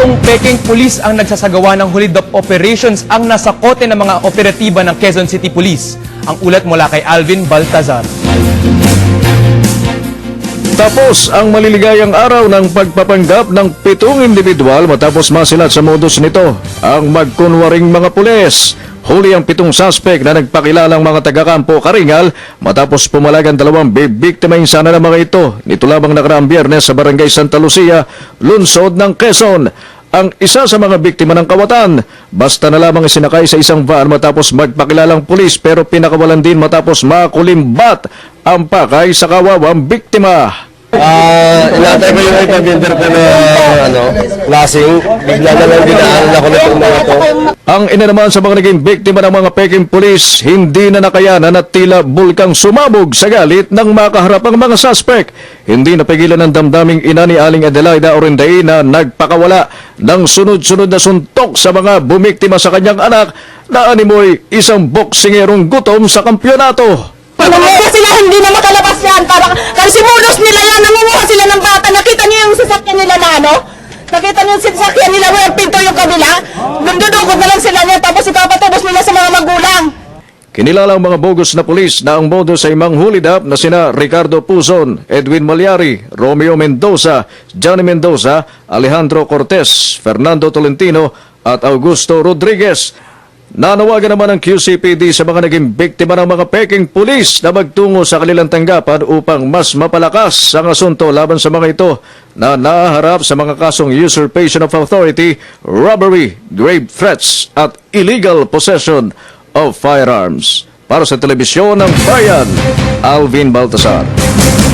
tayong peking pulis ang nagsasagawa ng hold up operations ang nasa kote ng mga operatiba ng Quezon City Police. Ang ulat mula kay Alvin Baltazar. Tapos ang maliligayang araw ng pagpapanggap ng pitong individual matapos masilat sa modus nito ang magkunwaring mga pulis. Huli ang pitong suspect na nagpakilalang mga taga-kampo Karingal matapos pumalagan dalawang bibiktimahin sana ng mga ito. Nito lamang nakaraang biyernes sa barangay Santa Lucia, lungsod ng Quezon. Ang isa sa mga biktima ng kawatan, basta na lamang isinakay sa isang van matapos magpakilalang pulis pero pinakawalan din matapos makulimbat ang pakay sa kawawang biktima. Ah, inatay ko yung ipabinder ko na ano, lasing. Bigla na lang dinaanan ako nitong mga to. Ang ina naman sa mga naging biktima ng mga peking pulis, hindi na nakayanan at tila bulkang sumabog sa galit ng makaharap ang mga suspect. Hindi napigilan ng damdaming ina ni Aling Adelaida Orenday na nagpakawala ng sunod-sunod na suntok sa mga bumiktima sa kanyang anak na animoy isang boksingerong gutom sa kampyonato. Nangunguha sila, hindi na makalabas yan. Para, kasi simulos nila yan, nangunguha sila ng bata. Nakita niyo yung sasakyan nila na ano? Nakita niyo yung sasakyan nila, walang pinto yung kabila. Dundudukot na lang sila niya, tapos ipapatubos nila sa mga magulang. Kinilala ang mga bogus na pulis na ang modus ay manghulid up na sina Ricardo Puzon, Edwin Malyari, Romeo Mendoza, Johnny Mendoza, Alejandro Cortez, Fernando Tolentino at Augusto Rodriguez. Nanawagan naman ang QCPD sa mga naging biktima ng mga peking pulis na magtungo sa kanilang tanggapan upang mas mapalakas ang asunto laban sa mga ito na naharap sa mga kasong usurpation of authority, robbery, grave threats at illegal possession of firearms. Para sa telebisyon ng Bayan, Alvin Baltasar.